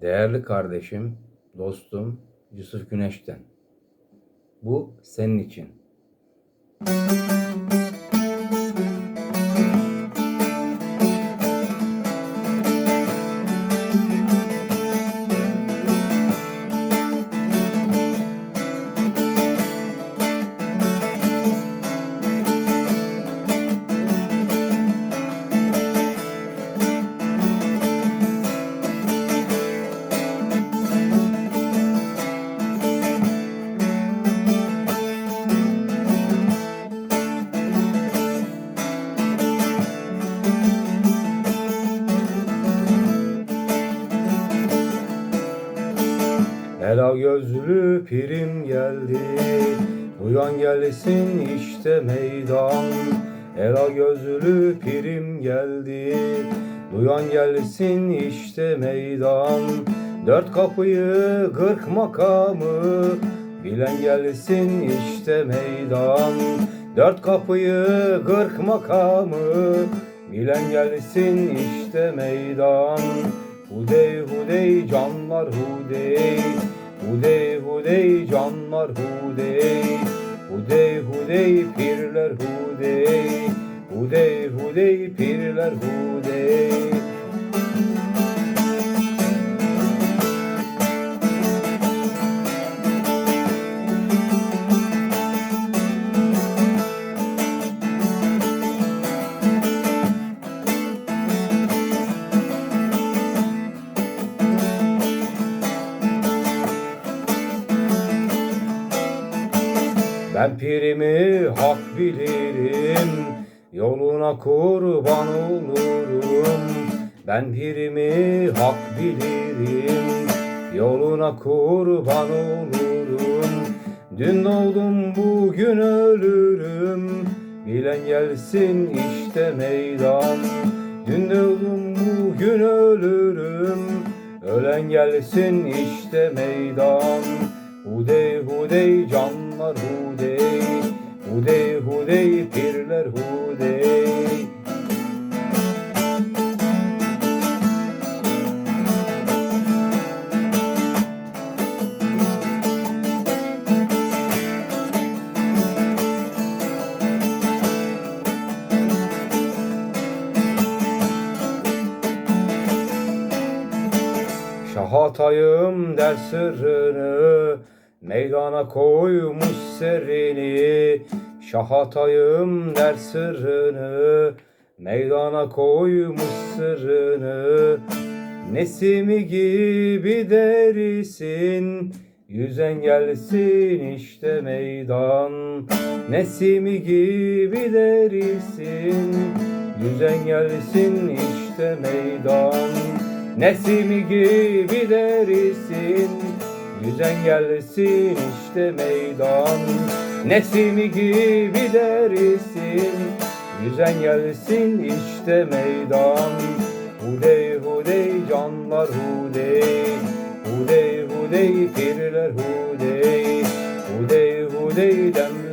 Değerli kardeşim, dostum Yusuf Güneş'ten. Bu senin için. Ela gözlü pirim geldi. Uyan gelsin işte meydan. Ela gözlü pirim geldi. Duyan gelsin işte meydan. Dört kapıyı kırk makamı. Bilen gelsin işte meydan. Dört kapıyı kırk makamı. Bilen gelsin işte meydan. Hudey hudey canlar hudey Hudey hudey canlar hudey Hudey hudey pirler hudey Hudey hudey pirler hudey Ben pirimi hak bilirim Yoluna kurban olurum. Ben pirimi hak bilirim Yoluna kurban olurum. Dün doğdum bugün ölürüm Bilen gelsin işte meydan. Dün doğdum bugün ölürüm Ölen gelsin işte meydan Hudey hudey canlar hudey Hudey hudey pirler hudey Şahatayım der sırrını Meydana koymuş serini Şahatayım der sırrını. Meydana koymuş sırrını Nesimi gibi derisin. Yüzen gelsin işte meydan Nesimi gibi derisin. Yüzen gelsin işte meydan Nesimi gibi derisin Yüzen gelsin işte meydan. Nesimi gibi derisin? Yüzen gelsin işte meydan. Hudey hudey canlar hudey. Hudey hudey pirler hudey. Hudey hudey demler